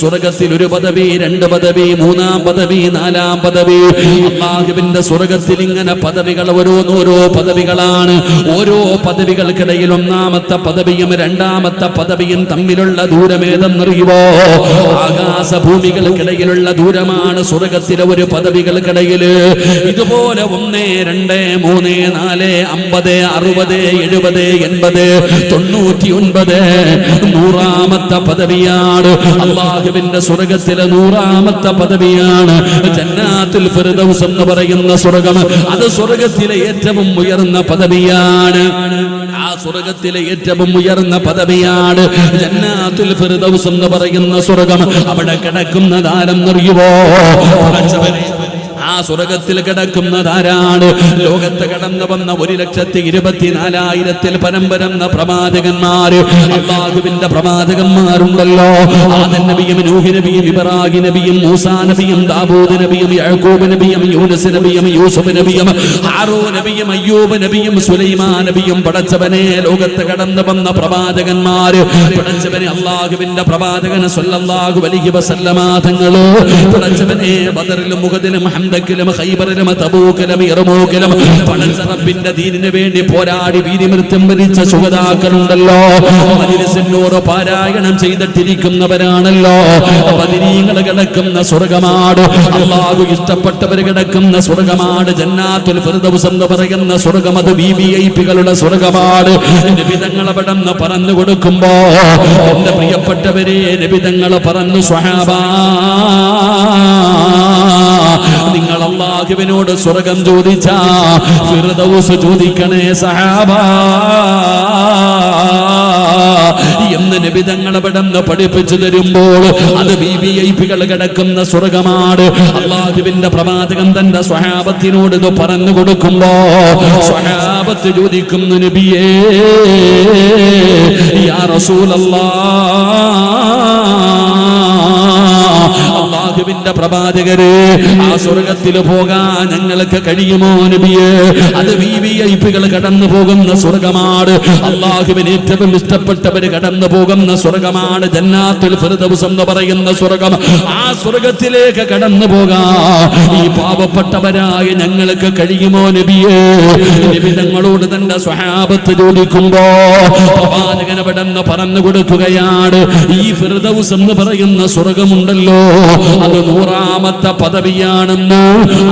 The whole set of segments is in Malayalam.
സ്വർഗത്തിൽ ഒരു പദവി രണ്ട് പദവി മൂന്നാം പദവി നാലാം പദവി. അള്ളാഹുവിന്റെ സ്വർഗത്തിൽ ഇങ്ങനെ പദവികൾ ഓരോന്നോരോ പദവികളാണ്. ഓരോ പദവികൾക്കിടയിൽ ഒന്നാമത്തെ പദവിയും രണ്ടാമത്തെ പദവിയും തമ്മിലുള്ള ദൂരമേതെന്നറിയുമോ ആകാശ ഭൂമികൾക്കിടയിലുള്ള ദൂരമാണ് സ്വർഗത്തിലെ ഒരു പദവികൾക്കിടയിൽ. ഇതുപോലെ ഒന്ന് രണ്ട് മൂന്ന് നാല് അമ്പത് അറുപത് എഴുപത് എൺപത് തൊണ്ണൂറ്റി ഒൻപത് നൂറാമത്തെ പദവിയാണ് അള്ളാഹുവിന്റെ സ്വർഗത്തിലെ നൂറാമത്തെ പദവിയാണ് ജന്നാത്തുൽ ഫിർദൗസ് എന്ന് പറയുന്ന സ്വർഗം. അത് സ്വർഗത്തിലെ ഏറ്റവും ഉയർന്ന പദവിയാണ്. ആ സ്വർഗത്തിലെ ഏറ്റവും ഉയർന്ന പദവിയാണ് ജന്നാത്തുൽ ഫിർദൗസ് എന്ന് പറയുന്ന സ്വർഗം. അവിടെ കിടക്കുന്നതാരെന്നറിയുവോ ആ സ്വർഗത്തിൽ കിടക്കുന്നതാരാണ്? ലോകത്ത് കടന്നു വന്ന ഒരു ലക്ഷത്തി ഇരുപത്തിനാലായിരത്തിൽ പരമ്പരന്ന പ്രവാചകന്മാര്. അള്ളാഹുവിന്റെ പ്രവാചകന്മാരുണ്ടല്ലോ. ആദൻ നബിയും നൂഹി നബിയും ഇബ്രാഹിം നബിയും മൂസാ നബിയും ദാവൂദ് നബിയും യഹൂബ് നബിയും യൂനുസ് നബിയും യൂസുഫ് നബിയും ഹാറൂ നബിയും അയ്യൂബ് നബിയും സുലൈമാൻ നബിയും പടച്ചവനെ ലോകത്ത് കടന്നു വന്ന പ്രവാചകന്മാര്. പടച്ചവനെ അള്ളാഹുവിന്റെ പ്രവാചകൻ സല്ലല്ലാഹു അലൈഹി വസല്ലമ തങ്ങൾ. പടച്ചവനെ ബദറിലും മുഹദിലും ഹംദക്കിലും ഖൈബറിലും തബൂക്കിലും ഇറമൂക്കിലും പടച്ച റബ്ബിന്റെ ദീനിന് വേണ്ടി പോരാടി വീരിമൃത്യം വരിച്ച സുഗതാക്കളുണ്ടല്ലോ. മജിലിസിനോട് പാരായണം ചെയ്തിട്ടിരിക്കുന്നവരാണല്ലോ. ബദിരീങ്ങൾ കിടക്കുന്ന സ്വർഗമാട് അള്ളാഹു ഇഷ്ടപ്പെട്ടവർ കിടക്കുന്ന സ്വർഗമാട് ജന്നാത്തുൽ ഫിർദൗസ് എന്ന് പറയുന്ന സ്വർഗം അത് വി വി ഐ പികളുടെ സ്വർഗമാട്. നിബിതങ്ങൾ അവിടെ നിന്ന് പറഞ്ഞു കൊടുക്കുമ്പോ എന്റെ പ്രിയപ്പെട്ടവരെ നിബിതങ്ങൾ പറഞ്ഞു സ്വഹാബാ നിങ്ങൾ അള്ളാഹുവിനോട് സ്വർഗം ചോദിച്ചാ ഫിർദൗസ് ചോദിക്കണേ സഹാബ. എന്ന് നിബിതങ്ങൾ അവിടെ പഠിപ്പിച്ചു തരുമ്പോൾ അത് വി വി ഐ പികൾ കിടക്കുന്ന സ്വർഗമാണ്. അള്ളാഹുവിന്റെ പ്രവാചകൻ തന്റെ സ്വഹാപത്തിനോട് ഇത് പറഞ്ഞു കൊടുക്കുമ്പോ സ്വഹാപത്ത് ചോദിക്കുന്നു നബിയേ യാ റസൂലല്ലാ അള്ളാഹുവിന്റെ പ്രവാചകര് ആ സ്വർഗത്തിൽ പോകാൻ ഞങ്ങൾക്ക് കഴിയുമോ നബിയെ? അത് വി വി ഐ പികൾ കടന്നു പോകുന്ന സ്വർഗമാണ്. അള്ളാഹുവിന് ഏറ്റവും ഇഷ്ടപ്പെട്ടവര് കടന്നു പോകുന്ന സ്വർഗമാണ് ജന്നാത്തുൽ ഫിർദൗസ് എന്ന് പറയുന്ന സ്വർഗം. ആ സ്വർഗത്തിലേക്ക് കടന്നു പോകാ. ഈ പാവപ്പെട്ടവരായ ഞങ്ങൾക്ക് കഴിയുമോ നബിയെ? നബി തങ്ങളോട് തന്റെ സ്വഹാബത്ത് ചോദിക്കുമ്പോ പ്രവാചകൻ അവിടെ പറഞ്ഞു കൊടുക്കുകയാണ് ഈ ഫിർദൗസ് എന്ന് പറയുന്ന സ്വർഗമുണ്ടല്ലോ അത് നൂറാമത്തെ പദവിയാണെന്ന്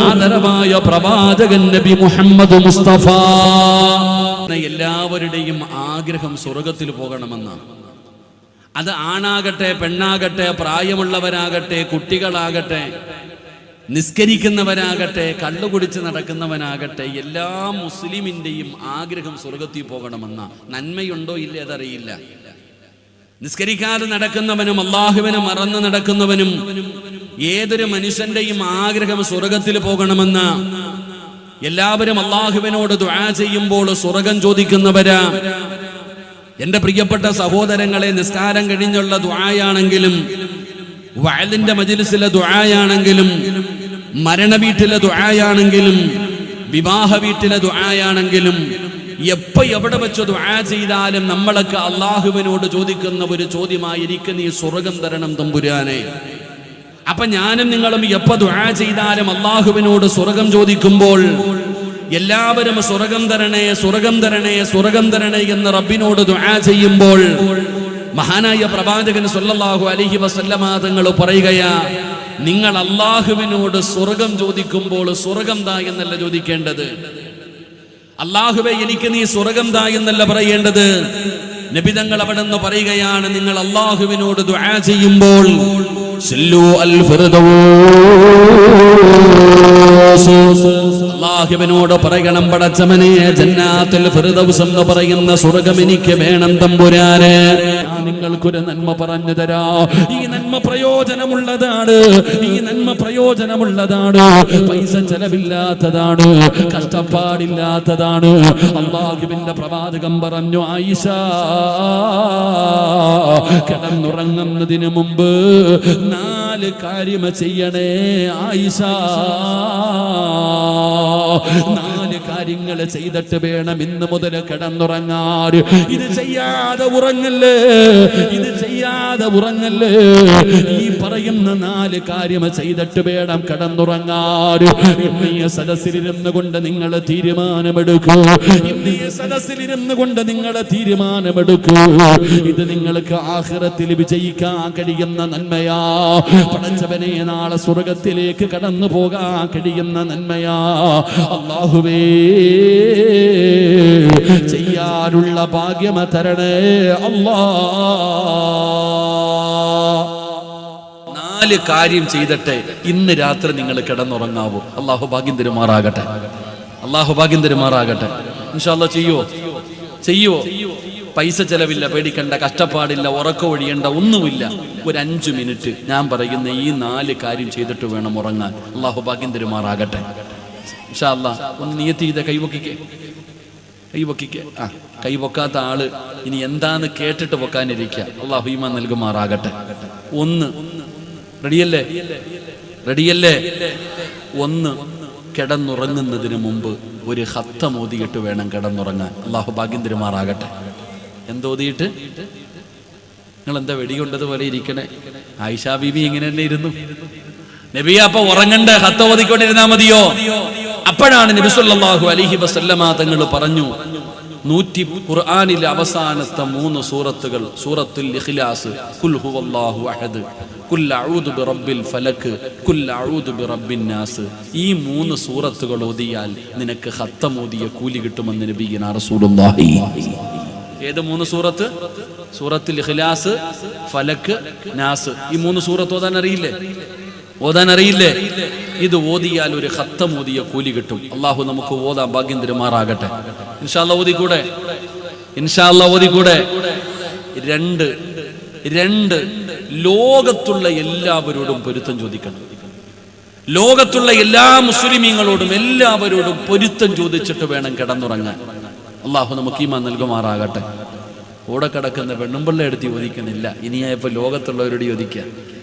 ആദരവായ പ്രവാചകൻ നബി മുഹമ്മദ് മുസ്തഫ. എല്ലാവരുടെയും ആഗ്രഹം സ്വർഗത്തിൽ പോകണമെന്നാണ്. അത് ആണാകട്ടെ പെണ്ണാകട്ടെ പ്രായമുള്ളവരാകട്ടെ കുട്ടികളാകട്ടെ നിസ്കരിക്കുന്നവരാകട്ടെ കള്ളുകുടിച്ച് നടക്കുന്നവനാകട്ടെ എല്ലാ മുസ്ലിമിന്റെയും ആഗ്രഹം സ്വർഗത്തിൽ പോകണമെന്ന. നന്മയുണ്ടോ ഇല്ലേ അതറിയില്ല. നിസ്കരിക്കാതെ നടക്കുന്നവനും അള്ളാഹുവിനെ മറന്നു നടക്കുന്നവനും ഏതൊരു മനുഷ്യന്റെയും ആഗ്രഹം സ്വർഗത്തിൽ പോകണമെന്ന് എല്ലാവരും അള്ളാഹുവിനോട് ദ്വാ ചെയ്യുമ്പോൾ സ്വർഗം ചോദിക്കുന്നവരാ. എന്റെ പ്രിയപ്പെട്ട സഹോദരങ്ങളെ നിസ്കാരം കഴിഞ്ഞുള്ള ദ്വായാണെങ്കിലും വയലിന്റെ മജിലിസിലെ ദ്വായാണെങ്കിലും മരണ വീട്ടിലെ ദ്വായാണെങ്കിലും വിവാഹ വീട്ടിലെ ദ്വായാണെങ്കിലും എപ്പോ എവിടെ വെച്ച് ദ്വാ ചെയ്താലും നമ്മളൊക്കെ അള്ളാഹുവിനോട് ചോദിക്കുന്ന ഒരു ചോദ്യമായിരിക്കും നീ സ്വർഗം തരണം തമ്പുരാനെ. അപ്പൊ ഞാനും നിങ്ങളും എപ്പോ ദുആ ചെയ്താലും അള്ളാഹുവിനോട് സ്വർഗം ചോദിക്കുമ്പോൾ എല്ലാവരും സ്വർഗം തരണേ സ്വർഗം തരണേ സ്വർഗം തരണേ എന്ന് റബ്ബിനോട് ദുആ ചെയ്യുമ്പോൾ മഹാനായ പ്രവാചകൻ സല്ലല്ലാഹു അലൈഹി വസല്ലമ തങ്ങൾ പറയുകയാ നിങ്ങൾ അള്ളാഹുവിനോട് സ്വർഗം ചോദിക്കുമ്പോൾ സ്വർഗം താ എന്നല്ല ചോദിക്കേണ്ടത്. അള്ളാഹുവെ എനിക്ക് നീ സ്വർഗം താ എന്നല്ല പറയേണ്ടത്. നബിതങ്ങൾ അവിടെ നിന്ന് പറയുകയാണ് നിങ്ങൾ അള്ളാഹുവിനോട് ദുആ ചെയ്യുമ്പോൾ അള്ളാഹുവിനോട് പറയണം പടച്ചവനെ ജന്നാത്തിൽ ഫിർദൗസ് എന്ന് പറയുന്ന സ്വർഗം എനിക്ക് വേണം തമ്പുരാന്. നിങ്ങൾക്കൊരു നന്മ പറഞ്ഞു തരാ. ഈ നന്മ പ്രയോജനമുള്ളതാണ്. ഈ നന്മ പ്രയോജനമുള്ളതാണ്. പൈസ ചെലവില്ലാത്തതാണ്. കഷ്ടപ്പാടില്ലാത്തതാണ്. അള്ളാഹുവിന്റെ പ്രവാചകം പറഞ്ഞു ആയിഷ കിടന്നുറങ്ങുന്നതിന് മുമ്പ് നാല് കാര്യം ചെയ്യണേ ആയിഷ. കാര്യങ്ങൾ ചെയ്തിട്ട് വേണം ഇന്ന് മുതൽ കിടന്നുറങ്ങാൻ. ഇത് ചെയ്യാതെ ഉറങ്ങല്ലേ? ഇത് ചെയ്യാതെ ഉറങ്ങല്ലേ? ഈ പറയുന്ന നാല് കാര്യം ചെയ്തിട്ട് വേണം കിടന്നുറങ്ങാൻ. ഇന്ന് ഈ സദസ്സിലിരുന്ന് കൊണ്ട് നിങ്ങൾ തീരുമാനമെടുക്കൂ. ഇന്ന് ഈ സദസ്സിലിരുന്ന് കൊണ്ട് നിങ്ങൾ തീരുമാനമെടുക്കൂ. ഇത് നിങ്ങൾക്ക് ആഹ്റത്തിൽ വിജയിക്കാൻ കഴിയുന്ന നന്മയാ. പടച്ചവനെ നാളെ സ്വർഗത്തിലേക്ക് കടന്നു പോകാൻ കഴിയുന്ന നന്മയാ. അള്ളാഹുവേ ചെയ്യാനുള്ള ഭാഗ്യമ തരണേ. അല്ലാ. നാല് കാര്യം ചെയ്തിട്ട് ഇന്ന് രാത്രി നിങ്ങൾ കിടന്നുറങ്ങാവൂ. അള്ളാഹു ഭാഗ്യം തരുമാറാകട്ടെ. അള്ളാഹു ഭാഗ്യം തരുമാറാകട്ടെ. ഇൻഷാല്ല ചെയ്യുവോ ചെയ്യുവോ പൈസ ചെലവില്ല പേടിക്കണ്ട കഷ്ടപ്പാടില്ല ഉറക്ക ഒഴിയണ്ട ഒന്നുമില്ല. ഒരു അഞ്ചു മിനിറ്റ് ഞാൻ പറയുന്ന ഈ നാല് കാര്യം ചെയ്തിട്ട് വേണം ഉറങ്ങാൻ. അള്ളാഹു ഭാഗ്യം തരുമാറാകട്ടെ. ഇൻഷാല്ല ഒന്ന് നിയത്തി ചെയ്ത കൈവക്കിക്കേ. കൈവക്കിക്ക്. ആ. കൈവക്കാത്ത ആൾ ഇനി എന്താന്ന് കേട്ടിട്ട് പൊക്കാനിരിക്കുക അള്ളാഹു ഈമാൻ നൽകുമാറാകട്ടെ. ഒന്ന് റെഡിയല്ലേ? റെഡിയല്ലേ? ഒന്ന് കിടന്നുറങ്ങുന്നതിന് മുമ്പ് ഒരു ഹത്തം ഓതിയിട്ട് വേണം കിടന്നുറങ്ങാൻ. അള്ളാഹു ഭാഗ്യം തിരുമാറാകട്ടെ. എന്തോതിയിട്ട് നിങ്ങൾ എന്താ വെടികൊണ്ടതുപോലെ ഇരിക്കണേ? ആയിഷാ ബീബി ഇങ്ങനെ തന്നെ ഇരുന്നു? നബിയ അപ്പൊ ഉറങ്ങണ്ട? ഹത്ത ഓതിക്കൊണ്ടിരുന്നാ മതിയോ? അപ്പോഴാണ് നബിസുല്ലാഹു അലൈഹി വസല്ലമ തങ്ങൾ പറഞ്ഞു നൂറ്റി ഖുർആാനിലെ അവസാനത്തെ മൂന്ന് സൂറത്തുകൾ സൂറത്തുൽ ഇഖ്ലാസ് കുൽ ഹുവല്ലാഹു അഹദ് കുൽ അഊദു ബിറബ്ബിൽ ഫലക് കുൽ അഊദു ബിറബ്ബിൻ നാസ്. ഈ മൂന്ന് സൂറത്തുകൾ ഓതിയാൽ നിനക്ക് ഖത്തം ഓതിയ കൂലി കിട്ടുമെന്ന് നബിയന റസൂലുള്ളാഹി. ഏത് മൂന്ന് സൂറത്ത്? സൂറത്തുൽ ഇഖ്ലാസ് ഫലക് നാസ്. ഈ മൂന്ന് സൂറത്ത് ഓതാൻ അറിയില്ലേ? ഓതാൻ അറിയില്ലേ? ഇത് ഓതിയാൽ ഒരു ഹത്തം ഓതിയ കൂലി കിട്ടും. അള്ളാഹു നമുക്ക് ഓതാൻ ഭാഗ്യം തിരുമാറാകട്ടെ. ഇൻഷാല്ല ഓതിക്കൂടെ? ഇൻഷാല്ല ഓതിക്കൂടെ? രണ്ട് രണ്ട് ലോകത്തുള്ള എല്ലാവരോടും പൊരുത്തം ചോദിക്കണം. ലോകത്തുള്ള എല്ലാ മുസ്ലിമീങ്ങളോടും എല്ലാവരോടും പൊരുത്തം ചോദിച്ചിട്ട് വേണം കിടന്നുറങ്ങാൻ. അള്ളാഹു നമുക്ക് ഈമാൻ നൽകുമാറാകട്ടെ. കൂടെ കിടക്കുന്ന പെണ്ണുമ്പിള്ള എടുത്ത് ചോദിക്കണില്ല ഇനിയായപ്പോ ലോകത്തുള്ളവരോട് യോജിക്കാം.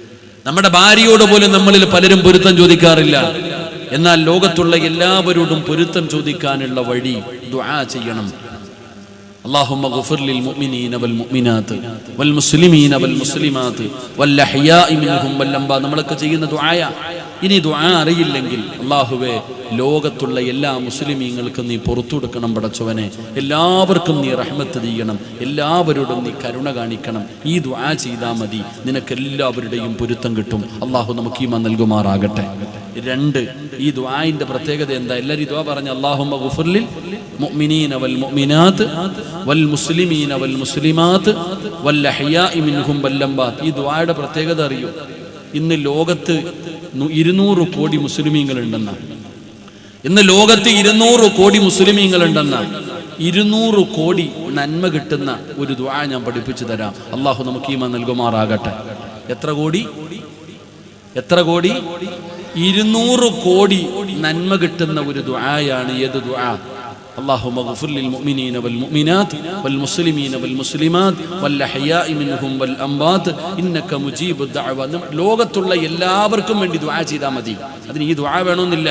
നമ്മുടെ ഭാര്യയോട് പോലും നമ്മളിൽ പലരും പൊരുത്തം ചോദിക്കാറില്ല എന്നാൽ ലോകത്തുള്ള എല്ലാവരോടും പൊരുത്തം ചോദിക്കാനുള്ള വഴി ദുആ ചെയ്യണം اللهم اغفر للمؤمنين والمؤمنات والمسلمين والمسلمات والأحياء منهم والأموات നമ്മളൊക്കെ ചെയ്യുന്ന ദുആയ ഇനി ദുആ അറിയില്ലെങ്കിൽ അള്ളാഹുവേ ലോകത്തുള്ള എല്ലാ മുസ്ലിമീങ്ങൾക്കും നീ പുറത്തു കൊടുക്കണം പടച്ചവനെ. എല്ലാവർക്കും നീ റഹ്മത്ത് ചെയ്യണം എല്ലാവരോടും നീ കരുണ കാണിക്കണം. ഈ ദുആ ചെയ്താൽ മതി. നിനക്ക് എല്ലാവരുടെയും പൊരുത്തം കിട്ടും. അള്ളാഹു നമുക്ക് ഈ നൽകുമാറാകട്ടെ. രണ്ട് ഈ ദ്വായിന്റെ പ്രത്യേകത എന്താ? എല്ലാവരും ദുആ പറഞ്ഞ അള്ളാഹുമ്മ ഈ ദുആയുടെ പ്രത്യേകത അറിയോ. ഇന്ന് ലോകത്ത് ഇരുന്നൂറ് കോടി മുസ്ലിമീങ്ങൾ ഉണ്ടെന്നാണ് ഇന്ന് ലോകത്ത് ഇരുന്നൂറ് കോടി മുസ്ലിമീങ്ങൾ ഉണ്ടെന്ന ഇരുന്നൂറ് കോടി നന്മ കിട്ടുന്ന ഒരു ദ്വാ ഞാൻ പഠിപ്പിച്ചു തരാം. അള്ളാഹു നമുക്ക് ഈമ നൽകുമാറാകട്ടെ. എത്ര കോടി? എത്ര കോടി? ഇരുന്നൂറ് കോടി നന്മ കിട്ടുന്ന ഒരു ദ്വായാണ് ഏത് ദുആ? اللهم اغفر للمؤمنين والمؤمنات والمسلمين والمسلمات والأحياء منهم والأموات إنك مجيب الدعوة ലോകത്തുള്ള എല്ലാവർക്കും വേണ്ടി ദുആ ചെയ്താൽ മതി അതിന് ഈ ദുആ വേണമെന്നില്ല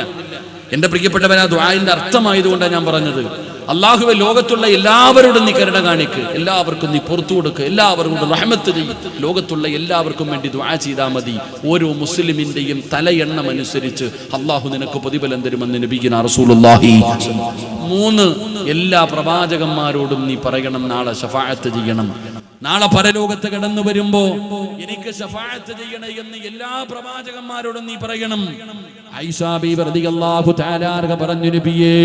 എന്റെ പ്രിയപ്പെട്ടവൻ ആ ദുആന്റെ അർത്ഥമായതുകൊണ്ടാണ് ഞാൻ പറഞ്ഞത് അള്ളാഹുവെ ലോകത്തുള്ള എല്ലാവരോടും നീ കരുണ കാണിക്ക്. എല്ലാവർക്കും നീ പുറത്തു കൊടുക്ക്. എല്ലാവർക്കും റഹമത്ത് നീ ലോകത്തുള്ള എല്ലാവർക്കും വേണ്ടി ദ്വാ ചെയ്താൽ മതി. ഓരോ മുസ്ലിമിന്റെയും തലയെണ്ണം അനുസരിച്ച് അള്ളാഹു നിനക്ക് പ്രതിഫലം തരുമെന്ന് നബിക്കുന്ന റസൂലുള്ളാഹി മൂന്ന് എല്ലാ പ്രവാചകന്മാരോടും നീ പറയണം. നാളെ ഷഫാഅത്ത് ചെയ്യണം. നാളെ പരലോകത്ത് കടന്നു വരുമ്പോ എനിക്ക് ഷഫാഅത്ത് ചെയ്യണേ എന്ന് എല്ലാ പ്രവാചകന്മാരോടും നീ പറയണം. ഐസാബി പറഞ്ഞു നബിയേ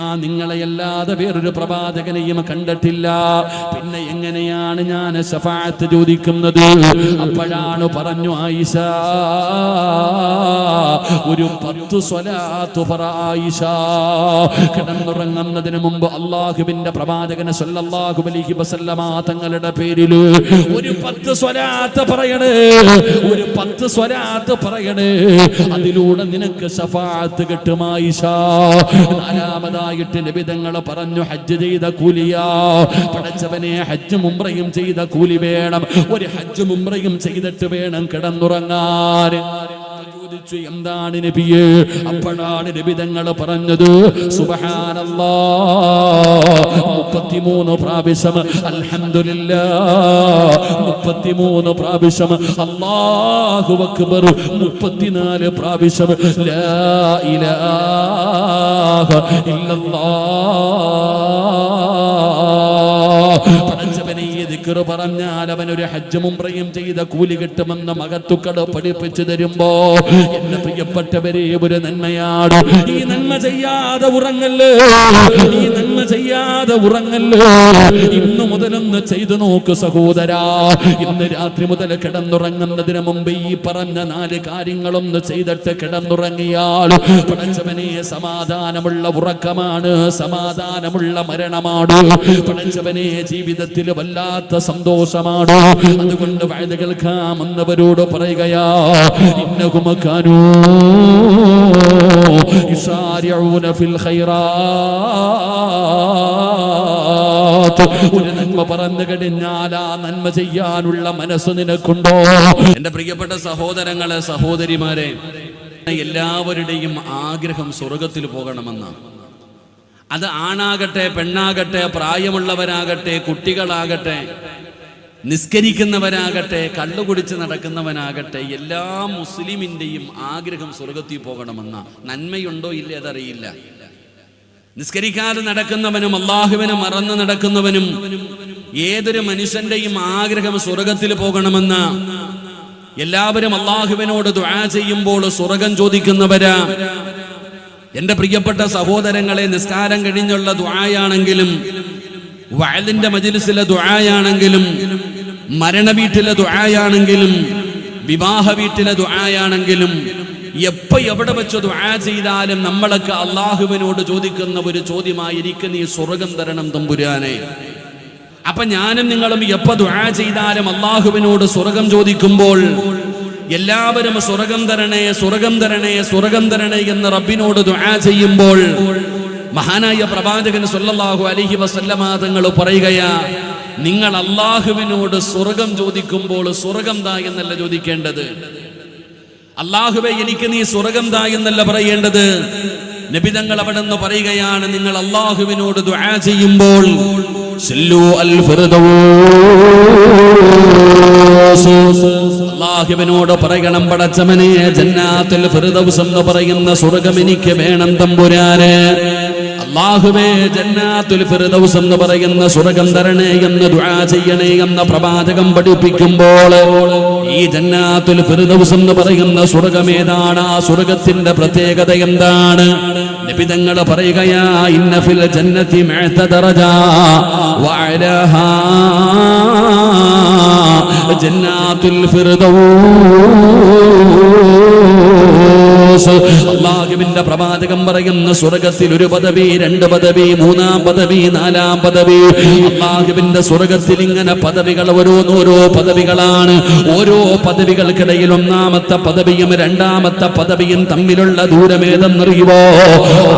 ഞാൻ നിങ്ങളെയല്ലാതെ വേറൊരു പ്രവാചകനെയും കണ്ടിട്ടില്ല. പിന്നെ എങ്ങനെയാണ് ഞാൻ സഫാത്ത് ചോദിക്കുന്നത്? അപ്പോഴാണ് പറഞ്ഞു ആയിഷ ഒരു പത്ത് സ്വലാത്ത് പറ ആയിഷ. കിടന്നുറങ്ങുന്നതിന് മുമ്പ് അള്ളാഹുബിന്റെ പ്രവാചകനെ സല്ലല്ലാഹു അലൈഹി വസല്ലമ തങ്ങളുടെ പേരിൽ ഒരു പത്ത് സ്വലാത്ത് പറയണേ. ഒരു പത്ത് സ്വലാത്ത് പറയണേ. അതിലൂടെ നിനക്ക് സഫാത്ത് കിട്ടും ആയിഷ. നാലാമതായിട്ട് നിബിതങ്ങൾ പറഞ്ഞു ഹജ്ജ് ചെയ്ത കൂലിയാ. പടച്ചവനെ ഹജ്ജ് മുംറയും ചെയ്ത കൂലി വേണം. ഒരു ഹജ്ജും മുംറയും ചെയ്തിട്ട് വേണം കിടന്നുറങ്ങാൻ. ചോദിച്ചു എന്താണ് നബിയെ? അപ്പോഴാണ് നബി തങ്ങൾ പറഞ്ഞത് സുബഹാനല്ലാ. മുപ്പത്തിമൂന്ന് പ്രാവശ്യം അൽഹംദുലില്ലാ മുപ്പത്തിമൂന്ന് പ്രാവശ്യം അല്ലാഹു അക്ബർ. മുപ്പത്തിനാല് പ്രാവശ്യം ലാ ഇലാഹ ഇല്ലല്ലാഹ്. പടച്ചവനെ ഈ പറഞ്ഞാൽ അവൻ ഒരു ഹജ്ജ് ഉംറയും ചെയ്ത കൂലി കിട്ടുമെന്ന് മകത്തുക്കൾ പഠിപ്പിച്ചു തരുമ്പോ എന്റെ പ്രിയപ്പെട്ടവരെ ഒരു നന്മയാണ്. ഈ നന്മ ചെയ്യാതെ ഉറങ്ങല്ലേ? ഈ നന്മ ചെയ്യാതെ ഉറങ്ങല്ലേ? ഇന്നു മുതലൊന്ന് ചെയ്തു നോക്ക് സഹോദരാ. ഇന്ന് രാത്രി മുതൽ കിടന്നുറങ്ങുന്നതിന് മുമ്പ് ഈ പറഞ്ഞ നാല് കാര്യങ്ങളൊന്ന് ചെയ്തിട്ട് കിടന്നുറങ്ങിയാൽ പടച്ചവനെ സമാധാനമുള്ള ഉറക്കമാണ് സമാധാനമുള്ള മരണമാണ്. പടച്ചവനെ ജീവിതത്തിൽ വല്ലാത്ത ഇല്ലാത്ത സന്തോഷമാണ്. അതുകൊണ്ട് വഴുത് കേൾക്കാമെന്നവരോട് പറയുകയാ ഇന്നകുമക്കാനോ ഫിൽ ഖൈറാ ഒരു നന്മ പറന്നു കഴിഞ്ഞാൽ ആ നന്മ ചെയ്യാനുള്ള മനസ്സ് നിനക്കുണ്ടോ? എന്റെ പ്രിയപ്പെട്ട സഹോദരങ്ങളെ സഹോദരിമാരെ എല്ലാവരുടെയും ആഗ്രഹം സ്വർഗത്തിൽ പോകണമെന്നാണ്. അത് ആണാകട്ടെ പെണ്ണാകട്ടെ പ്രായമുള്ളവരാകട്ടെ കുട്ടികളാകട്ടെ നിസ്കരിക്കുന്നവരാകട്ടെ കള്ളുകുടിച്ച് നടക്കുന്നവനാകട്ടെ എല്ലാ മുസ്ലിമിന്റെയും ആഗ്രഹം സ്വർഗത്തിൽ പോകണമെന്ന. നന്മയുണ്ടോ ഇല്ലേ അതറിയില്ല. നിസ്കരിക്കാതെ നടക്കുന്നവനും അള്ളാഹുവിനെ മറന്നു നടക്കുന്നവനും ഏതൊരു മനുഷ്യന്റെയും ആഗ്രഹം സ്വർഗത്തിൽ പോകണമെന്ന. എല്ലാവരും അള്ളാഹുവിനോട് ദുആ ചെയ്യുമ്പോൾ സ്വർഗം ചോദിക്കുന്നവരാ. എന്റെ പ്രിയപ്പെട്ട സഹോദരങ്ങളെ നിസ്കാരം കഴിഞ്ഞുള്ള ദുആയാണെങ്കിലും വയലിന്റെ മജിലിസിലെ ദുആയാണെങ്കിലും മരണ വീട്ടിലെ ദുആയാണെങ്കിലും വിവാഹ വീട്ടിലെ ദുആയാണെങ്കിലും എപ്പോ എവിടെ വെച്ച് ദുആ ചെയ്താലും നമ്മളൊക്കെ അള്ളാഹുവിനോട് ചോദിക്കുന്ന ഒരു ചോദ്യമായിരിക്കും നീ സ്വർഗം തരണം തമ്പുരാനെ. അപ്പൊ ഞാനും നിങ്ങളും എപ്പോ ദുആ ചെയ്താലും അള്ളാഹുവിനോട് സ്വർഗം ചോദിക്കുമ്പോൾ എല്ലാവരും സ്വർഗം തരണേ സ്വർഗം തരണേ സ്വർഗം തരണേ എന്ന് റബ്ബിനോട് ദുആ ചെയ്യുമ്പോൾ മഹാനായ പ്രവാചകൻ സല്ലല്ലാഹു അലൈഹി വസല്ലമ തങ്ങൾ പറയുകയാ നിങ്ങൾ അള്ളാഹുവിനോട് സ്വർഗം ചോദിക്കുമ്പോൾ സ്വർഗം താ എന്നല്ല ചോദിക്കേണ്ടത്. അള്ളാഹുവെ എനിക്ക് നീ സ്വർഗം താ എന്നല്ല പറയേണ്ടത്. നബിതങ്ങൾ അവിടെ നിന്ന് പറയുകയാണ് നിങ്ങൾ അള്ളാഹുവിനോട് ദുആ ചെയ്യുമ്പോൾ അള്ളാഹുവിനോട് പറയണം പടച്ചമനെ ജന്നാത്തിൽ ഫിർദൗസ് എന്ന് പറയുന്ന സ്വർഗം എനിക്ക് വേണം തമ്പുരാനെ. അള്ളാഹുവേ ജന്നാത്തുൽ ഫിർദൗസ് എന്ന് പറയുന്ന സ്വർഗം തരണേ എന്ന് ദുആ ചെയ്യണേ എന്ന് പ്രവാചകം പഠിപ്പിക്കുമ്പോൾ ഈ ജന്നാത്തുൽ ഫിർദൗസ് എന്ന് പറയുന്ന സ്വർഗം ഏതാണ്? ആ സ്വർഗത്തിന്റെ പ്രത്യേകത എന്താണ്? നിബിതങ്ങൾ പറയുകയാ ഇന്ന ഫിൽ ജന്നതി മഅത ദറജ ജന്നാത്തുൽ ഫിർദൗസ്. അള്ളാഹുവിന്റെ പ്രവാചകം പറയുന്ന സ്വർഗത്തിൽ ഒരു പദവി രണ്ട് പദവി മൂന്നാം പദവി നാലാം പദവി. അള്ളാഹുവിന്റെ സ്വർഗത്തിൽ ഇങ്ങനെ പദവികൾ ഓരോന്നോരോ പദവികളാണ്. ഓരോ പദവികൾക്കിടയിൽ ഒന്നാമത്തെ പദവിയും രണ്ടാമത്തെ പദവിയും തമ്മിലുള്ള ദൂരമേതെന്നറിയുമോ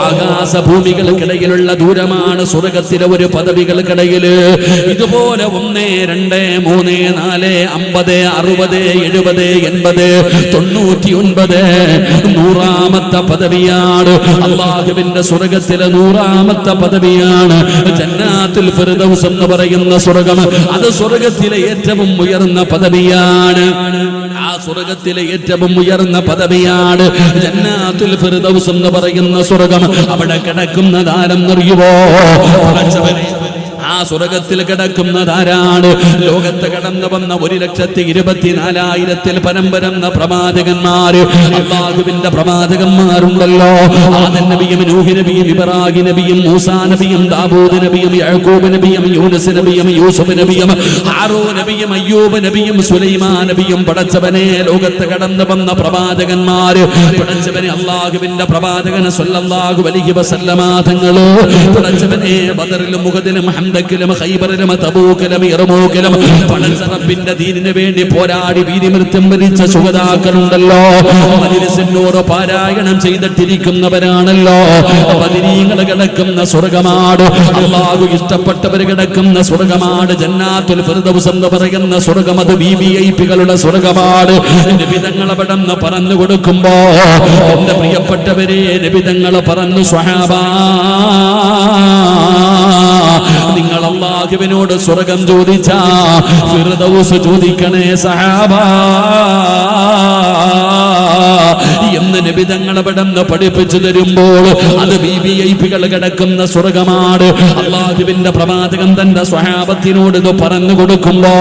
ആകാശ ഭൂമികൾക്കിടയിലുള്ള ദൂരമാണ് സ്വർഗത്തിലെ ഒരു പദവികൾക്കിടയിൽ. ഇതുപോലെ ഒന്ന് രണ്ട് മൂന്ന് നാല് അമ്പത് അറുപത് എഴുപത് എൺപത് തൊണ്ണൂറ്റി ഒൻപത് നൂറാമത്തെ പദവിയാണ് അള്ളാഹുവിന്റെ സ്വർഗത്തിലെ നൂറാമത്തെ പദവിയാണ്. ജന്നാത്തുൽ ഫിർദൗസ് എന്ന് പറയുന്ന സ്വർഗം. അത് സ്വർഗത്തിലെ ഏറ്റവും ഉയർന്ന പദവിയാണ്. ആ സ്വർഗത്തിലെ ഏറ്റവും ഉയർന്ന പദവിയാണ് ജന്നാത്തുൽ ഫിർദൗസ് എന്ന് പറയുന്ന സ്വർഗം. അവിടെ കിടക്കുന്നതാരെന്നറിയുവോ ആ സ്വർഗത്തിൽ കിടക്കുന്നതാരാണ്? ലോകത്ത് കടന്നു വന്ന ഒരു ലക്ഷത്തി ഇരുപത്തിനാലായിരത്തിൽ പരമ്പരന്ന പ്രവാചകന്മാര്. അള്ളാഹുവിന്റെ പ്രവാചകന്മാരുണ്ടല്ലോ. ആദൻ നബിയും നൂഹി നബിയും ഇബ്രാഹിം നബിയും മൂസാ നബിയും ദാവൂദ് നബിയും യഹൂബ് നബിയും യൂനുസ് നബിയും യൂസുഫ് നബിയും ഹാറൂ നബിയും അയ്യൂബ് നബിയും സുലൈമാൻ നബിയും പടച്ചവനെ ലോകത്ത് കടന്നു വന്ന പ്രവാചകന്മാര്. പടച്ചവനെ അള്ളാഹുവിന്റെ പ്രവാചകൻ സല്ലല്ലാഹു അലൈഹി വസല്ലമ തങ്ങൾ. പടച്ചവനെ ബദറിലും മുഹദിലും ഹംദ ഹന്തക്കിലും ഹൈബറിലും തബൂക്കിലും ഇറമൂക്കിലും പണസറപ്പിന്റെ ദീനിന് വേണ്ടി പോരാടി വീതിമൃത്യം വരിച്ച സുഗതാക്കളുണ്ടല്ലോ. മജിലിസിനോട് പാരായണം ചെയ്തിട്ടിരിക്കുന്നവരാണല്ലോ. ബദിരീങ്ങൾ കിടക്കുന്ന സ്വർഗമാട് അള്ളാഹു ഇഷ്ടപ്പെട്ടവർ കിടക്കുന്ന സ്വർഗമാട് ജന്നാത്തുൽ ഫിർദൗസ് എന്ന് പറയുന്ന സ്വർഗം അത് വി വി ഐ പികളുടെ സ്വർഗമാട്. നിബിതങ്ങൾ അവിടെ നിന്ന് പറഞ്ഞു കൊടുക്കുമ്പോ എന്റെ പ്രിയപ്പെട്ടവരെ നിബിതങ്ങൾ പറഞ്ഞു സ്വഹാബ. നിങ്ങൾ അള്ളാഹുവിനോട് സ്വർഗം ചോദിച്ചാ ഫിർദൗസ് ചോദിക്കണേ സഹാബ. എന്ന് നിബിതങ്ങൾ അവിടെ പഠിപ്പിച്ചു തരുമ്പോൾ അത് വി വി ഐ പികൾ കിടക്കുന്ന സ്വർഗമാണ്. അള്ളാഹുവിന്റെ പ്രവാചകൻ തന്റെ സ്വഹാബത്തിനോട് ഇത് പറഞ്ഞു കൊടുക്കുമ്പോ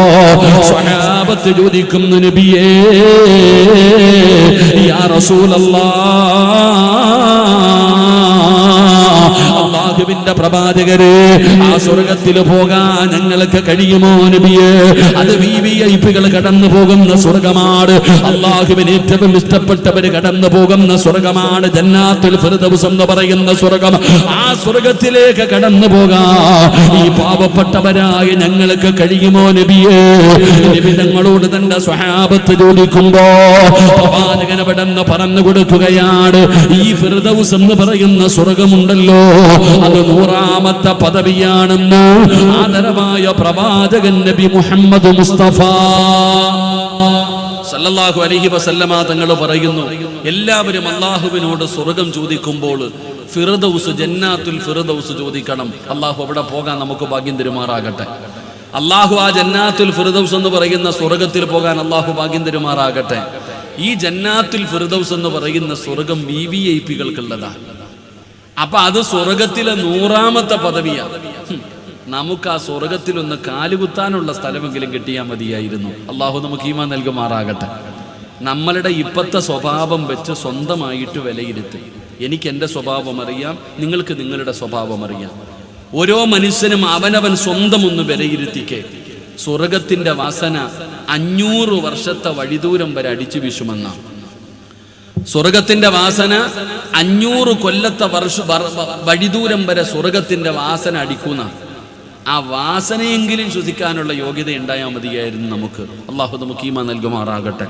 സ്വഹാബത്ത് ചോദിക്കുന്നു നബിയേ യാ റസൂലല്ലാ അള്ളാഹുവിന്റെ പ്രവാചകര് ആ സ്വർഗത്തിൽ പോകാൻ ഞങ്ങൾക്ക് കഴിയുമോ നബിയെ? അത് വി വി ഐ പികൾ കടന്നു പോകുന്ന സ്വർഗമാണ്. അള്ളാഹുവിന് ഏറ്റവും ഇഷ്ടപ്പെട്ടവര് കടന്നു പോകുന്ന സ്വർഗമാണ് ജന്നാത്തുൽ ഫിർദൗസ് എന്ന് പറയുന്ന സ്വർഗം. ആ സ്വർഗത്തിലേക്ക് കടന്നു പോകാ. ഈ പാവപ്പെട്ടവരായ ഞങ്ങൾക്ക് കഴിയുമോ നബിയെ? നബി തങ്ങളോട് തന്റെ സ്വഹാബത്ത് ചോദിക്കുമ്പോ പ്രവാചകൻ അവിടെ പറഞ്ഞു കൊടുക്കുകയാണ് ഈ ഫിർദൗസ് എന്ന് പറയുന്ന സ്വർഗമുണ്ടല്ലോ. അത് നൂറാമത്തെ പദവിയാണെന്ന് ആദരമായ പ്രവാചകൻ നബി മുഹമ്മദ് മുസ്തഫ സല്ലല്ലാഹു അലൈഹി വസല്ലമ തങ്ങൾ പറയുന്നു എല്ലാവരും അള്ളാഹുവിനോട് സ്വർഗം ചോദിക്കുമ്പോൾ ഫിറദൌസ് ജന്നാത്തുൽ ഫിറദൌസ് ചോദിക്കണം. അള്ളാഹു അവിടെ പോകാൻ നമുക്ക് ഭാഗ്യം തരുമാറാകട്ടെ. അള്ളാഹു ആ ജന്നാത്തുൽ ഫിറദൌസ് എന്ന് പറയുന്ന സ്വർഗത്തിൽ പോകാൻ അള്ളാഹു ഭാഗ്യം തരുമാറാകട്ടെ. ഈ ജന്നാത്തുൽ ഫിറദൌസ് എന്ന് പറയുന്ന സ്വർഗം വി വി ഐ പികൾക്കുള്ളതാണ്. അപ്പൊ അത് സ്വർഗത്തിലെ നൂറാമത്തെ പദവിയാണ് നമുക്ക് ആ സ്വർഗത്തിൽ ഒന്ന് കാലുകുത്താനുള്ള സ്ഥലമെങ്കിലും കിട്ടിയാൽ മതിയായിരുന്നു. അള്ളാഹു നമുക്ക് ഈമാൻ നൽകുമാറാകട്ടെ. നമ്മളുടെ ഇപ്പത്തെ സ്വഭാവം വെച്ച് സ്വന്തമായിട്ട് വിലയിരുത്തി. എനിക്ക് എന്റെ സ്വഭാവം അറിയാം നിങ്ങൾക്ക് നിങ്ങളുടെ സ്വഭാവം അറിയാം. ഓരോ മനുഷ്യനും അവനവൻ സ്വന്തം ഒന്ന് വിലയിരുത്തിക്കേ. സ്വർഗത്തിന്റെ വാസന അഞ്ഞൂറ് വർഷത്തെ വഴിദൂരം വരെ അടിച്ചു വീശുമെന്നാണ് സ്വർഗത്തിന്റെ വാസന അഞ്ഞൂറ് കൊല്ലത്തെ വർഷ വഴിദൂരം വരെ സ്വർഗത്തിന്റെ വാസന അടിക്കുന്ന. ആ വാസനയെങ്കിലും ശ്വസിക്കാനുള്ള യോഗ്യത ഉണ്ടായാൽ മതിയായിരുന്നു നമുക്ക്. അള്ളാഹു നമുക്ക് നൽകുമാറാകട്ടെ.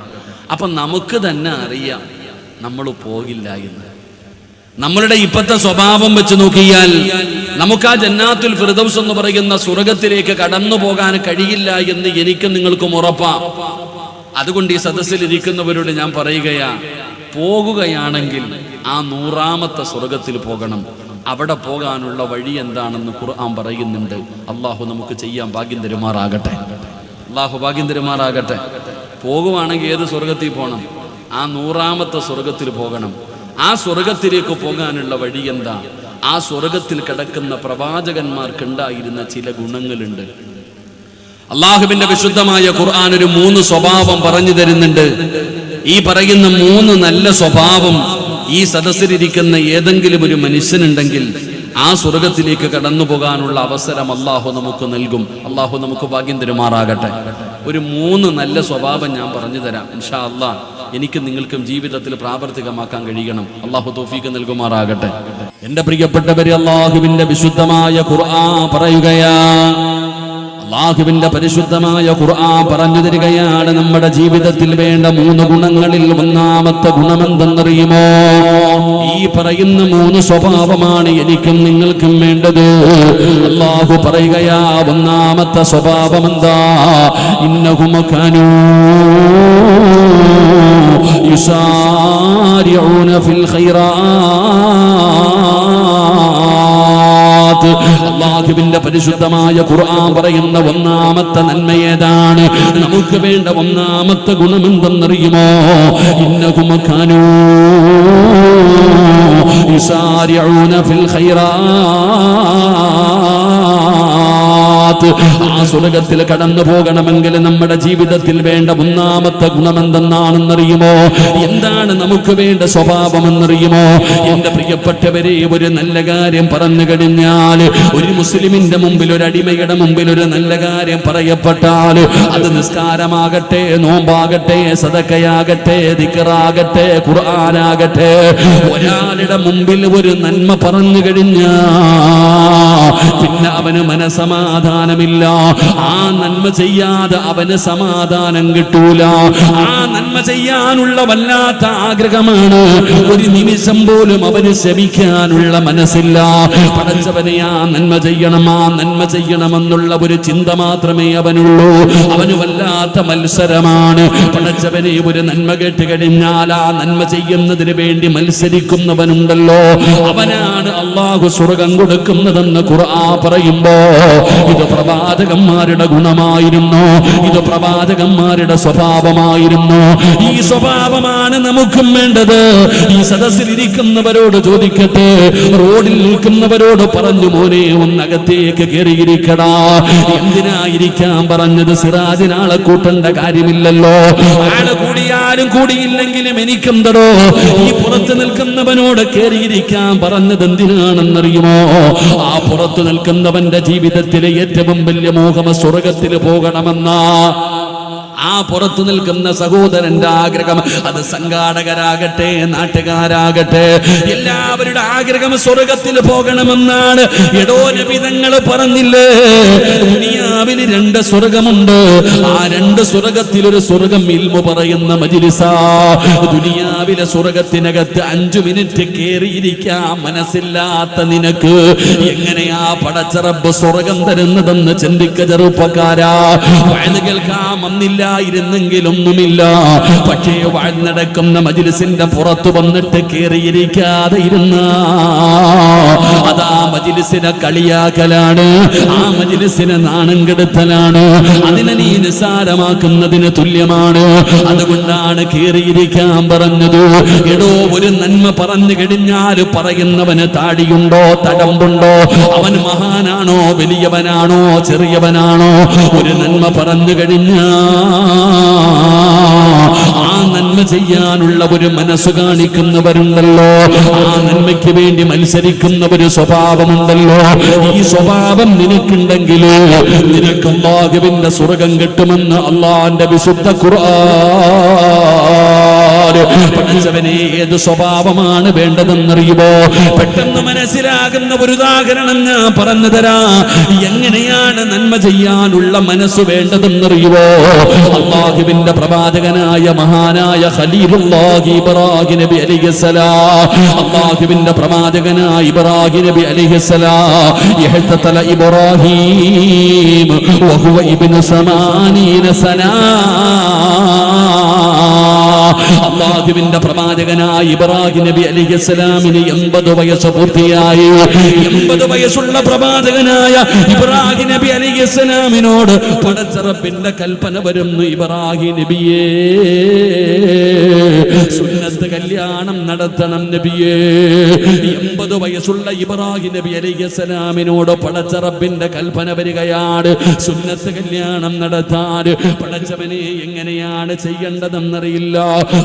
അപ്പൊ നമുക്ക് തന്നെ അറിയാം നമ്മൾ പോകില്ല എന്ന്. നമ്മളുടെ ഇപ്പത്തെ സ്വഭാവം വെച്ച് നോക്കിയാൽ നമുക്ക് ആ ജന്നാത്തുൽ ഫിർദൗസ് എന്ന് പറയുന്ന സ്വർഗത്തിലേക്ക് കടന്നു പോകാൻ കഴിയില്ല എന്ന് എനിക്കും നിങ്ങൾക്കും ഉറപ്പാ. അതുകൊണ്ട് ഈ സദസ്സിൽ ഇരിക്കുന്നവരോട് ഞാൻ പറയുകയാ പോകുകയാണെങ്കിൽ ആ നൂറാമത്തെ സ്വർഗത്തിൽ പോകണം. അവിടെ പോകാനുള്ള വഴി എന്താണെന്ന് ഖുർആൻ പറയുന്നുണ്ട്. അള്ളാഹു നമുക്ക് ചെയ്യാൻ ഭാഗ്യം തരുമാറാകട്ടെ. അള്ളാഹു ഭാഗ്യം തരുമാറാകട്ടെ. പോകുവാണെങ്കിൽ ഏത് സ്വർഗത്തിൽ പോകണം ആ നൂറാമത്തെ സ്വർഗത്തിൽ പോകണം. ആ സ്വർഗത്തിലേക്ക് പോകാനുള്ള വഴി എന്താ? ആ സ്വർഗത്തിൽ കിടക്കുന്ന പ്രവാചകന്മാർക്കുണ്ടായിരുന്ന ചില ഗുണങ്ങളുണ്ട്. അള്ളാഹുവിന്റെ വിശുദ്ധമായ ഖുർആൻ ഒരു മൂന്ന് സ്വഭാവം പറഞ്ഞു തരുന്നുണ്ട്. ഈ പറയുന്ന മൂന്ന് നല്ല സ്വഭാവം ഈ സദസ്സിലിരിക്കുന്ന ഏതെങ്കിലും ഒരു മനുഷ്യനുണ്ടെങ്കിൽ ആ സ്വർഗത്തിലേക്ക് കടന്നു പോകാനുള്ള അവസരം അള്ളാഹു നമുക്ക് നൽകും. അള്ളാഹു നമുക്ക് ഭാഗ്യം തരുമാറാകട്ടെ. ഒരു മൂന്ന് നല്ല സ്വഭാവം ഞാൻ പറഞ്ഞു തരാം. ഇൻഷാ അള്ളാഹ് എനിക്ക് നിങ്ങൾക്കും ജീവിതത്തിൽ പ്രാവർത്തികമാക്കാൻ കഴിയണം. അള്ളാഹു തോഫീക്ക് നൽകുമാറാകട്ടെ. എന്റെ പ്രിയപ്പെട്ടവരെ അള്ളാഹുവിന്റെ വിശുദ്ധമായ ഖുർആൻ പറയുകയാ അള്ളാഹുവിന്റെ പരിശുദ്ധമായ ഖുർആൻ പറഞ്ഞു തരികയാണ് നമ്മുടെ ജീവിതത്തിൽ വേണ്ട മൂന്ന് ഗുണങ്ങളിൽ ഒന്നാമത്തെ ഗുണമെന്തെന്നറിയുമോ ഈ പറയുന്ന മൂന്ന് സ്വഭാവമാണ് എനിക്കും നിങ്ങൾക്കും വേണ്ടത് അള്ളാഹു പറയുകയാ ഒന്നാമത്തെ സ്വഭാവം എന്താ ഇന്നഹുമക്കാനൂ يسارعون في الخيرات അള്ളാഹുവിന്റെ പരിശുദ്ധമായ ഖുർആൻ പറയുന്ന ഒന്നാമത്തെ നന്മ ഏതാണ്? നമുക്ക് വേണ്ട ഒന്നാമത്തെ ഗുണമെന്തെന്നറിയുമോ? ഇന്ന ഇന്നകുമക്കാനോ യുസാരിഊന ഫിൽ ഖൈറാത്ത് സിഫാത്ത് ആ സ്വർഗത്തിൽ കടന്നു പോകണമെങ്കിൽ നമ്മുടെ ജീവിതത്തിൽ വേണ്ട ഒന്നാമത്തെ ഗുണമെന്തെന്നാണെന്നറിയുമോ? എന്താണ് നമുക്ക് വേണ്ട സ്വഭാവമെന്നറിയുമോ? എന്റെ പ്രിയപ്പെട്ടവരെ ഒരു നല്ല കാര്യം പറഞ്ഞു കഴിഞ്ഞാൽ ഒരു മുസ്ലിമിന്റെ മുമ്പിൽ ഒരു അടിമയുടെ മുമ്പിൽ ഒരു നല്ല കാര്യം പറയപ്പെട്ടാൽ അത് നിസ്കാരമാകട്ടെ നോമ്പാകട്ടെ സദക്കയാകട്ടെ ദിക്കറാകട്ടെ ഖുർആനാകട്ടെ. ഒരാളുടെ മുമ്പിൽ ഒരു നന്മ പറഞ്ഞു കഴിഞ്ഞാൽ പിന്നെ അവന് മനസമാധാനമില്ല ആ നന്മ ചെയ്യാതെ അവന് സമാധാനം കിട്ടൂല. ആ നന്മ ചെയ്യാനുള്ള വല്ലാത്ത ആഗ്രഹമാണ്. ഒരു നിമിഷം പോലും അവന് ശമിക്കാനുള്ള മനസ്സില്ല. പടച്ചവനെ ആ നന്മ ചെയ്യണം ആ നന്മ ചെയ്യണമെന്നുള്ള ഒരു ചിന്ത മാത്രമേ അവനുള്ളൂ. അവന് വല്ലാത്ത മത്സരമാണ്. പടച്ചവനെ ഒരു നന്മ കേട്ട് കഴിഞ്ഞാൽ ആ നന്മ ചെയ്യുന്നതിന് വേണ്ടി മത്സരിക്കുന്നവനുണ്ടല്ലോ. അവനാണ് അള്ളാഹു സ്വർഗം കൊടുക്കുന്നതെന്ന് ഖുർആ പറയുമ്പോ ഇത് പ്രവാചകന്മാരുടെ ഗുണമായിരുന്നു. ഇത് പ്രവാചകന്മാരുടെ സ്വഭാവമായിരുന്നു. ഈ സ്വഭാവമാണ് നമുക്കും വേണ്ടത്. ഈ സദസ്സിൽ ഇരിക്കുന്നവരോട് ചോദിക്കട്ടെ. റോഡിൽ നിൽക്കുന്നവരോട് പറഞ്ഞു മോനെ ഒന്നകത്തേക്ക് കയറിയിരിക്കടാ എന്തിനായിരിക്കാൻ പറഞ്ഞത്? സിറാജിനാളെ കൂട്ടേണ്ട കാര്യമില്ലല്ലോ. ആളെ കൂടിയാലും കൂടിയില്ലെങ്കിലും എനിക്കെന്തടോ? ഈ പുറത്ത് നിൽക്കുന്നവനോട് കയറിയിരിക്കാൻ പറഞ്ഞത് എന്തിനാണെന്നറിയുമോ? ആ പുറത്ത് നിൽക്കുന്നവന്റെ ജീവിതത്തിലെ ഏറ്റവും വലിയ മോഹമ സ്വർഗത്തിൽ പോകണമെന്നാ ആ പുറത്തു നിൽക്കുന്ന സഹോദരന്റെ ആഗ്രഹം അത് സംഘാടകരാകട്ടെ നാട്ടുകാരാകട്ടെ. എല്ലാവരുടെ ആഗ്രഹം സ്വർഗത്തിൽ പോകണമെന്നാണ്. എടോ പറഞ്ഞില്ലേ? ദുനിയാവിൽ രണ്ട് സ്വർഗമുണ്ട്. ആ രണ്ട് സ്വർഗത്തിൽ ഒരു സ്വർഗം ഇൽമു പറയുന്ന മജിലിസ. ദുനിയാവിലെ സ്വർഗത്തിനകത്ത് അഞ്ചു മിനിറ്റ് കയറിയിരിക്കാൻ മനസ്സില്ലാത്ത നിനക്ക് എങ്ങനെയാ പടച്ചറബ് സ്വർഗം തരുന്നതെന്ന് ചിന്തിക്ക ചെറുപ്പക്കാരാ. വയത് കേൾക്കാൻ വന്നില്ലായിരുന്നെങ്കിലൊന്നുമില്ല പക്ഷേ വാഴ്ന്നടക്കുന്ന മജിലിസിന്റെ പുറത്തു വന്നിട്ട് കയറിയിരിക്കാതെ ഇരുന്ന അതാ മജിലിസിനെ കളിയാക്കലാണ് ആ മജിലിസിനെ നാണം കെടുത്തലാണ്. അതിനെ നീ നിസ്സാരമാക്കുന്നതിന് തുല്യമാണ്. അതുകൊണ്ടാണ് കയറിയിരിക്കാൻ പറഞ്ഞത്. എടോ ഒരു നന്മ പറഞ്ഞു കഴിഞ്ഞാൽ പറയുന്നവന് താടിയുണ്ടോ തടമ്പുണ്ടോ? അവൻ മഹാനാണോ വലിയവനാണോ ചെറിയവനാണോ? ഒരു നന്മ പറഞ്ഞു കഴിഞ്ഞാ ആ നന്മ ചെയ്യാനുള്ള ഒരു മനസ്സ് കാണിക്കുന്നവരുണ്ടല്ലോ. ആ നന്മയ്ക്ക് വേണ്ടി മത്സരിക്കുന്ന ഒരു സ്വഭാവമുണ്ടല്ലോ. ഈ സ്വഭാവം നിനക്കുണ്ടെങ്കിൽ നിനക്ക് അള്ളാഹുവിന്റെ സ്വർഗം കിട്ടുമെന്ന് അള്ളാന്റെ വിശുദ്ധ ഖുർആൻ പഠിച്ചവനെ ഏത് സ്വഭാവമാണ് വേണ്ടതെന്നറിയുമോ? പെട്ടെന്ന് മനസ്സിലാകുന്ന ഒരു ഉദാഹരണം ഞാൻ പറഞ്ഞു തരാ. എങ്ങനെയാണ് നന്മ ചെയ്യാനുള്ള മനസ്സ് വേണ്ടതെന്നറിയുമോ? അള്ളാഹുവിന്റെ പ്രവാചകനായ മഹാനായ ഖലീലുല്ലാഹി ഇബ്രാഹിം നബി അലൈഹിസ്സലാം അള്ളാഹുവിന്റെ പ്രവാചകനായ ഇബ്രാഹിം നബി അലൈഹിസ്സലാം ഇഹ്തതല ഇബ്രാഹിം വഹുവ ഇബ്നു സമാനീന സനാ അള്ളാഹുവിന്റെ പ്രവാചകനായ ഇബ്രാഹിം നബി അലിഹിസ്ലാമിന് എൺപത് വയസ്സ് പൂർത്തിയായി. എൺപത് വയസ്സുള്ള പ്രവാചകനായ ഇബ്രാഹിം നബി അലിഹിസ്ലാമിനോട് പടച്ചറപ്പിന്റെ കൽപ്പന വരുന്നു ഇബ്രാഹിം നബിയേ. സുന്നത്ത് കല്യാണം നടത്തണം നബിയേ? എൺപത് വയസ്സുള്ള ഇബ്രാഹിം നബി അലിഹസ്സലാമിനോട് പടച്ചറപ്പിന്റെ കൽപ്പന വരികയാണ്. സുന്നത്ത് കല്യാണം നടത്താൻ പടച്ചവനെ എങ്ങനെയാണ് ചെയ്യേണ്ടതെന്നറിയില്ല.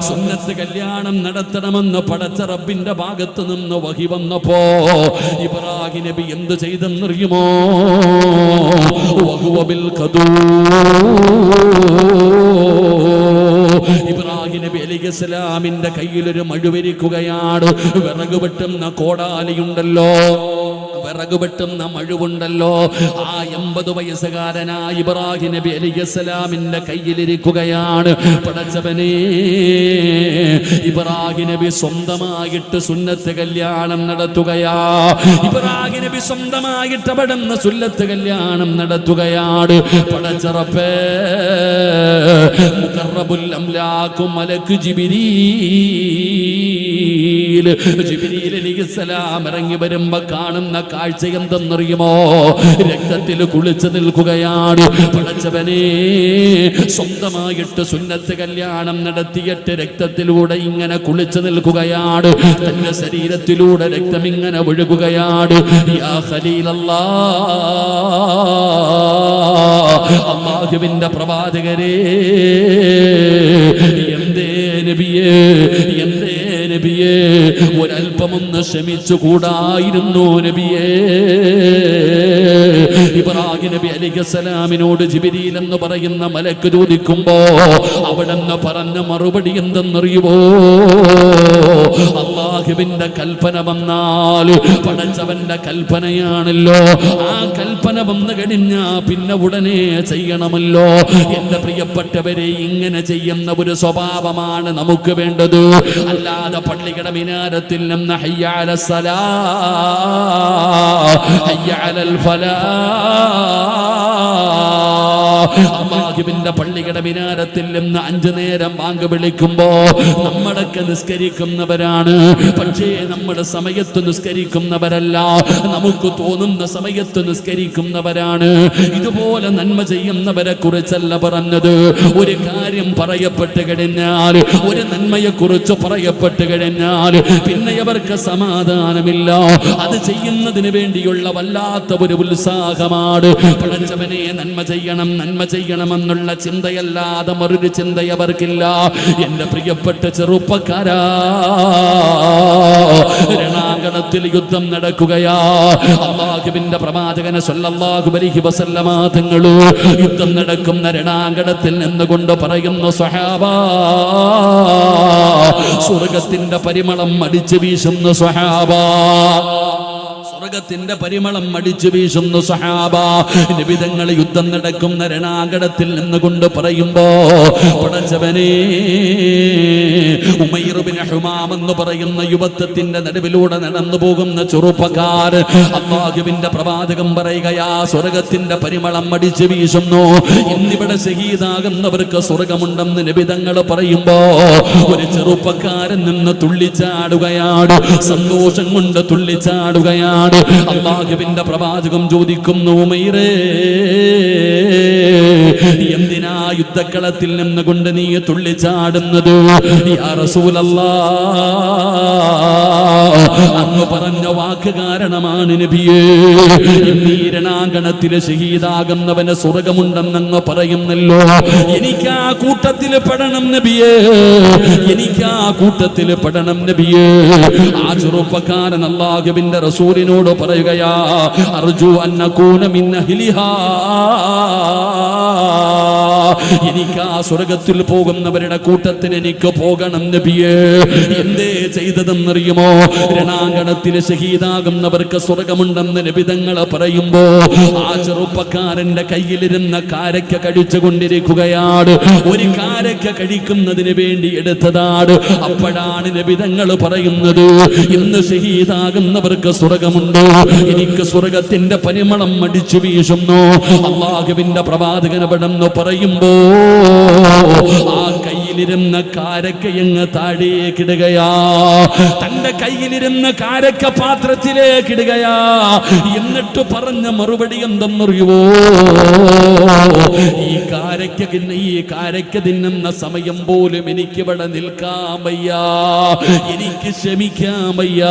സുന്നത്ത് കല്യാണം നടത്തണമെന്ന് പടച്ച റബ്ബിന്റെ ഭാഗത്ത് നിന്ന് വഹി വന്നപ്പോ ഇബ്രാഹിം നബി എന്ത് ചെയ്തെന്നറിയുമോ? കദൂ ഇബ്രാഹിം നബി കയ്യിലൊരു മഴുവരിക്കുകയാണ് വിറക് വെട്ടുന്ന കോടാലിയുണ്ടല്ലോ. വിറക് നാം മഴുവുണ്ടല്ലോ ആ എൺപത് വയസ്സുകാരനായ ഇബ്രാഹിം നബി അലിഖലാമിന്റെ കയ്യിലിരിക്കുകയാണ്. പടച്ചവനെ ഇബ്രാഹിം നബി സ്വന്തമായിട്ട് സുന്നത്ത് കല്യാണം നടത്തുകയാ. ഇബ്രാഹിം നബി സ്വന്തമായിട്ട് പടന്ന് സുന്നത്ത് കല്യാണം നടത്തുകയാണ്. പടച്ചറപ്പേ മുഖറബുൽ അംലാക്കും മലക്ക് ഇറങ്ങി വരുമ്പോ കാണുന്ന കാഴ്ച എന്തെന്നറിയുമോ? രക്തത്തിൽ കുളിച്ചു നിൽക്കുകയാണ്. പടച്ചവനെ സ്വന്തമായിട്ട് സുന്നത്ത് കല്യാണം നടത്തിയിട്ട് രക്തത്തിലൂടെ ഇങ്ങനെ കുളിച്ചു നിൽക്കുകയാണ്. തന്റെ ശരീരത്തിലൂടെ രക്തം ഇങ്ങനെ ഒഴുകുകയാണ്. യാ പ്രവാചകരെ എന്തേ നബിയേ എന്തേ നബിയേ ക്ഷമിച്ചു ക്ഷമിച്ചുകൂടായിരുന്നു നബിയെ. ഇബ്രാഹിം നബി അലിഖലാമിനോട് ജിബിരിയിൽ എന്ന് പറയുന്ന മലക്ക് ചോദിക്കുമ്പോ അവിടെന്ന് പറഞ്ഞ മറുപടി എന്തെന്നറിയുമോ അള്ളാഹുവിന്റെ കൽപ്പന വന്നാൽ പടച്ചവന്റെ കൽപ്പനയാണല്ലോ. ആ കൽപ്പന വന്നു കഴിഞ്ഞാ പിന്നെ ഉടനെ ചെയ്യണമല്ലോ. എന്റെ പ്രിയപ്പെട്ടവരെ ഇങ്ങനെ ചെയ്യുന്ന ഒരു സ്വഭാവമാണ് നമുക്ക് വേണ്ടത്. അല്ലാതെ പള്ളിയുടെ മിനാരത്തിൽ നിന്ന് ഹയ്യാല സലാ ഹയ്യാലൽ ഫലാ. അള്ളാഹുവിന്റെ പള്ളിയുടെ മിനാരത്തിൽ നിന്ന് അഞ്ചു നേരം ബാങ്ക് വിളിക്കുമ്പോ നമ്മളൊക്കെ നിസ്കരിക്കുന്നവരാണ്. പക്ഷേ നമ്മുടെ സമയത്ത് നിസ്കരിക്കുന്നവരല്ല. നമുക്ക് തോന്നുന്ന സമയത്ത് നിസ്കരിക്കുന്നവരാണ്. ഇതുപോലെ നന്മ ചെയ്യുന്നവരെ കുറിച്ചല്ല പറഞ്ഞത്. ഒരു കാര്യം പറയപ്പെട്ട് കഴിഞ്ഞാൽ ഒരു നന്മയെ കുറിച്ച് പറയപ്പെട്ട് കഴിഞ്ഞാൽ പിന്നെ അവർക്ക് സമാധാനമില്ല. അത് ചെയ്യുന്നതിന് വേണ്ടിയുള്ള വല്ലാത്ത ഒരു ഉത്സാഹമാണ്. പഴഞ്ചവനെ നന്മ ചെയ്യണം നന്മ ചെയ്യണമെന്നുള്ള ചിന്തയല്ലാതെ മറൊരു ചിന്ത അവർക്കില്ല. എന്റെ പ്രിയപ്പെട്ട ചെറുപ്പക്കാരാ രണാങ്കണത്തിൽ യുദ്ധം നടക്കുകയാ. അള്ളാഹുബിന്റെ പ്രവാചകനെ സല്ലല്ലാഹു അലൈഹി വസല്ലമ യുദ്ധം നടക്കുന്ന രണാങ്കണത്തിൽ നിന്നുകൊണ്ട് പറയുന്ന സ്വഹാബ സ്വർഗത്തിന്റെ പരിമളം അടിച്ചു വീശുന്ന സ്വഹാബാ സ്വർഗത്തിന്റെ പരിമളം അടിച്ചു വീശുന്നു സഹാബ. നിബിതങ്ങൾ യുദ്ധം നടക്കുന്ന രണാകടത്തിൽ നിന്നുകൊണ്ട് പറയുമ്പോ പടച്ചവനെ ഉമൈറുബിന് ഹുമാം എന്ന് പറയുന്ന യുവത്വത്തിന്റെ നടുവിലൂടെ നടന്നു പോകുന്ന ചെറുപ്പക്കാർ അള്ളാഹുവിന്റെ പ്രവാചകം പറയുകയാ സ്വർഗത്തിന്റെ പരിമളം അടിച്ചു വീശുന്നു. ഇന്നിവിടെ ശഹീദാകുന്നവർക്ക് സ്വർഗമുണ്ടെന്ന് നിബിതങ്ങൾ പറയുമ്പോ ഒരു ചെറുപ്പക്കാരൻ നിന്ന് തുള്ളിച്ചാടുകയാണ്. സന്തോഷം കൊണ്ട് തുള്ളിച്ചാടുകയാണ്. അള്ളാഹുവിന്റെ പ്രവാചകം ചോദിക്കുന്നു ഉമൈറേ. എന്തിനാ യുദ്ധക്കളത്തിൽ നിന്ന് കൊണ്ട് നീ തുള്ളിച്ചാടുന്നത്? അന്ന് പറഞ്ഞ വാക്ക് കാരണമാണ് നബിയേ. ശഹീദാകുന്നവന് ഷഹീദാകുന്നവന് സ്വർഗമുണ്ടെന്നങ്ങ് പറയുന്നല്ലോ. എനിക്ക് ആ കൂട്ടത്തിൽ പെടണം നബിയേ. എനിക്ക് ആ കൂട്ടത്തിൽ പെടണം നബിയേ. ആ ചെറുപ്പക്കാരൻ അള്ളാഹുവിന്റെ റസൂലിനോട് പറയുകയാ അർജു അന്നകൂന മിൻ Allah എനിക്ക് ആ സ്വർഗത്തിൽ പോകുന്നവരുടെ കൂട്ടത്തിന് എനിക്ക് പോകണം നബിയേ. എന്തേ ചെയ്തതെന്നറിയുമോ? രണാങ്കണത്തിൽ ഷഹീദാകുന്നവർക്ക് സ്വർഗമുണ്ടെന്ന് നബിതങ്ങൾ പറയുമ്പോ ആ ചെറുപ്പക്കാരന്റെ കയ്യിലിരുന്ന കാരക്ക കഴിച്ചു കൊണ്ടിരിക്കുകയാണ് ഒരു കാരക്ക കഴിക്കുന്നതിന് വേണ്ടി എടുത്തതാണ്. അപ്പോഴാണ് നബിതങ്ങൾ പറയുന്നത് ഇന്ന് ഷഹീദാകുന്നവർക്ക് സ്വർഗമുണ്ട്. എനിക്ക് സ്വർഗത്തിന്റെ പരിമളം അടിച്ചു വീശുന്നു അള്ളാഹുവിന്റെ പ്രവാചകൻ അവിടെന്ന് ആ കയ്യിലിരുന്ന കാരക്കയങ്ങ് താഴേക്കിടുകയാ തന്റെ കയ്യിലിരുന്ന കാരക്ക പാത്രത്തിലേക്കിടുകയാ എന്നിട്ട് പറഞ്ഞ മറുപടി എന്തെന്നറിയുവോ? ഈ കാരക്ക ഈ കാരക്ക തിന്നുന്ന സമയം പോലും എനിക്കിവിടെ നിൽക്കാൻ വയ്യ. എനിക്ക് ക്ഷമിക്കാൻ വയ്യ.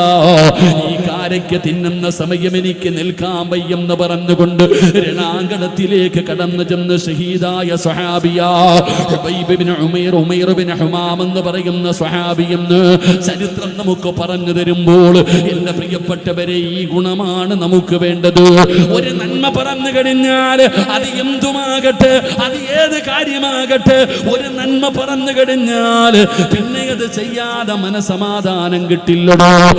ഈ കാരക്ക തിന്നുന്ന സമയം എനിക്ക് നിൽക്കാൻ വയ്യെന്ന് പറഞ്ഞുകൊണ്ട് രണാങ്കണത്തിലേക്ക് കടന്നു ചെന്ന് ഷഹീദായ ബിൻ ഉമൈർ ഉമൈർ ബിൻ ഹുമാം എന്ന് പറയുന്ന സ്വഹാബി എന്ന് ചരിത്രം നമുക്ക് പറഞ്ഞു തരുമ്പോൾ എന്റെ പ്രിയപ്പെട്ടവരെ ഈ ഗുണമാണ് നമുക്ക് വേണ്ടത്. ഒരു നന്മ പറഞ്ഞു കഴിഞ്ഞാൽ അത് എന്തുമാകട്ടെ? അത് ഏത് കാര്യമാകട്ടെ? ഒരു നന്മ പറഞ്ഞു കഴിഞ്ഞാൽ പിന്നെ അത് ചെയ്യാതെ മനസമാധാനം കിട്ടില്ലടോ.